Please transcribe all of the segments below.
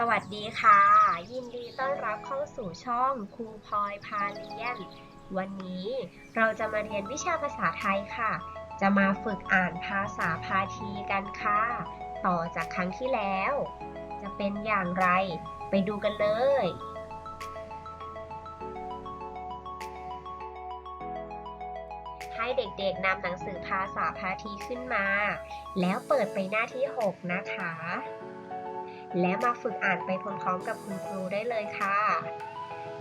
สวัสดีค่ะ ยินดีต้อนรับเข้าสู่ช่องครูพลอยพาเรียน วันนี้เราจะมาเรียนวิชาภาษาไทยค่ะ จะมาฝึกอ่านภาษาพาทีกันค่ะ ต่อจากครั้งที่แล้ว จะเป็นอย่างไรไปดูกันเลย ให้เด็กๆนำหนังสือภาษาพาทีขึ้นมา แล้วเปิดไปหน้าที่ 6 นะคะ และมาฝึกอ่านไปพร้อมๆกับคุณครูได้เลยค่ะ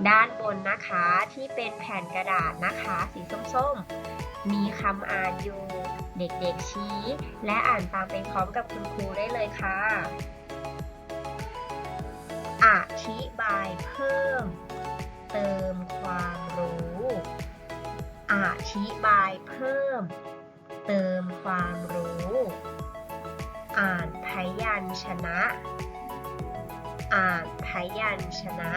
ด้านบนนะคะที่เป็นแผ่นกระดาษนะคะ สีส้มๆ มีคำอ่านอยู่เด็กๆชี้ และอ่านตามไปพร้อมกับคุณครูได้เลยค่ะ อธิบายเพิ่ม เติมความรู้ อธิบายเพิ่ม เติมความรู้ อ่านพยัญชนะ อ่านพยัญชนะ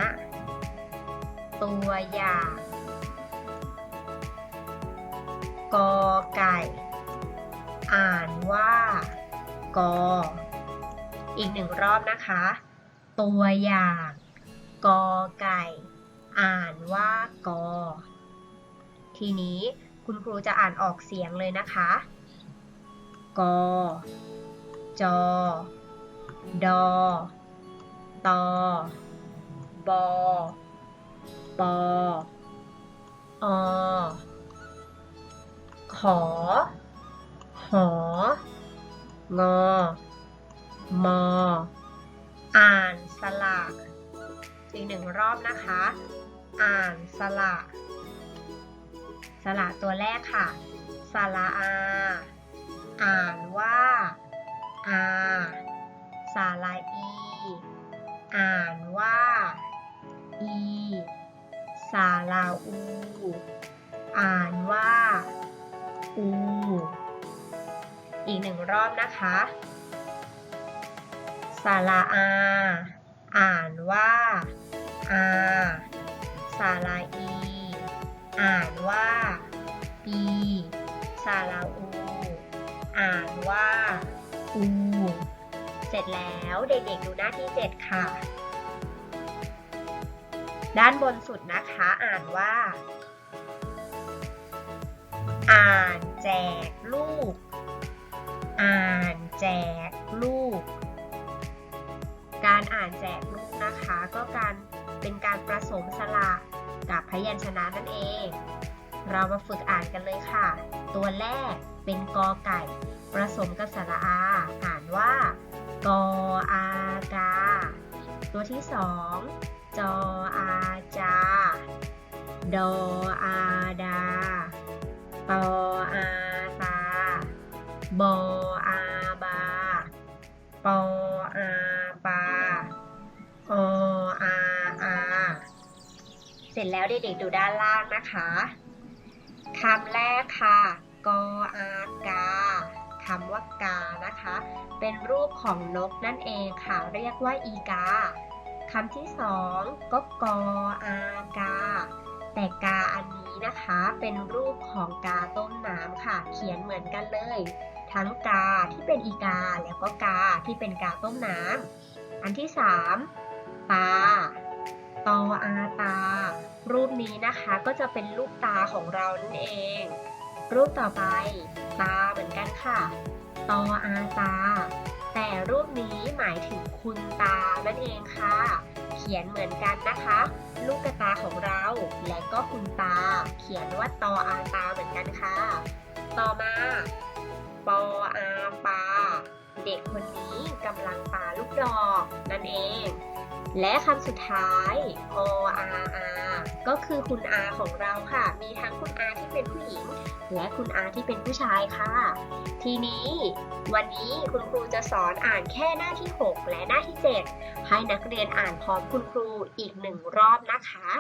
ตัวอย่าง กอไก่ อ่านว่า กอ อีกหนึ่งรอบนะคะ ตัวอย่าง กอไก่ อ่านว่ากอ ทีนี้คุณครูจะอ่านออกเสียงเลยนะคะ กอ จอ ดอ ตอบอปออขอ หองอมอ อ่านสระอีกหนึ่งรอบนะคะ อ่านสระสระตัวแรกค่ะสระอา อ่านว่า อีกหนึ่งรอบนะคะสาระอา อ่านว่าอาสาระอี อ่านว่าปีสาราอู อ่านว่าอูเสร็จแล้วเด็กๆดูหน้าที่ 7 ค่ะ ด้านบนสุดนะคะ อ่านว่า อ่านแจกลูก อ่านแจกลูก การอ่านแจกลูกนะคะก็การเป็นการผสมสระกับพยัญชนะนั่นเอง เรามาฝึกอ่านกันเลยค่ะ ตัวแรกเป็นกอไก่ผสมกับสระอา อ่านว่ากออากา ตัวที่สองจออาจา ดออาดา ปออาตา บออาบา ปออาปา ออาอา เสร็จแล้วเด็กๆดูด้านล่างนะคะคำแรกค่ะ กออากาคำว่ากานะคะ เป็นรูปของนกนั่นเองค่ะ เรียกว่าอีกาคำที่สองก็กออากา แต่กาอันนี้นะคะเป็นรูปของกาต้มน้ำค่ะ เขียนเหมือนกันเลย ทั้งกาที่เป็นอีกาแล้วก็กาที่เป็นกาต้มน้ำอันที่สามตาตออาตา รูปนี้นะคะก็จะเป็นรูปตาของเรานั่นเอง รูปต่อไป ตาเหมือนกันค่ะ ตออาตา แต่รูปนี้หมายถึงคุณตานั่นเองค่ะ เขียนเหมือนกันนะคะ ลูกกระตาของเรา และก็คุณตา เขียนว่าตออาตาเหมือนกันค่ะ ต่อมาปออาปา เด็กคนนี้กำลังปาลูกดอกนั่นเอง และคำสุดท้ายออาอาก็คือคุณอาของเราค่ะ มีทั้งคุณอาที่เป็นผู้หญิง และคุณอาที่เป็นผู้ชายค่ะ ทีนี้ วันนี้คุณครูจะสอนอ่านแค่หน้าที่ 6 และหน้าที่ 7 ให้นักเรียนอ่านพร้อมคุณครูอีกหนึ่งรอบนะคะ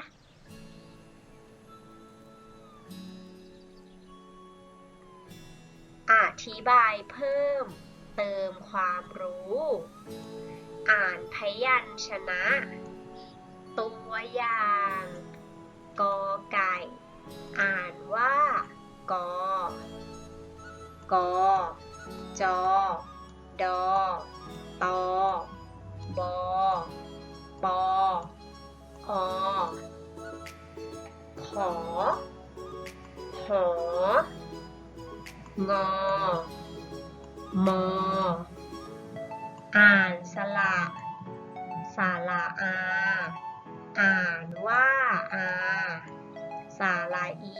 อธิบายเพิ่มเติมความรู้ อ่านพยัญชนะ ตัวอย่าง กอไก่ อ่านว่า กอ กอ จอ ดอ ตอบออขอ หองอมอ อ่านสระสาระอา อ่านว่าอาสาระอี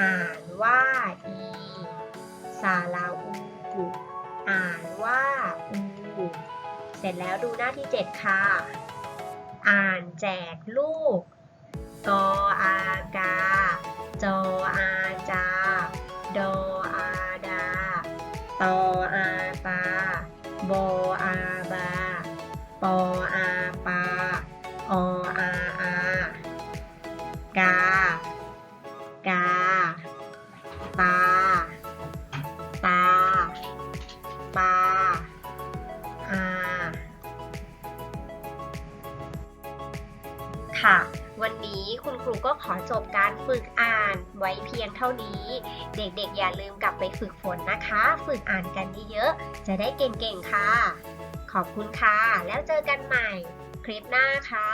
อ่านว่าอี สาระอูอ่านว่าอูเสร็จแล้วดูหน้าที่ 7 ค่ะ อ่านแจกลูกกออากา ปออาปาออา อากา กา ตา ตา ปา อา ค่ะ วันนี้คุณครูก็ขอจบการฝึกอ่านไว้เพียงเท่านี้ เด็กๆ อย่าลืมกลับไปฝึกฝนนะคะ ฝึกอ่านกันเยอะๆ จะได้เก่งๆ ค่ะ ขอบคุณค่ะ แล้วเจอกันใหม่คลิปหน้าค่ะ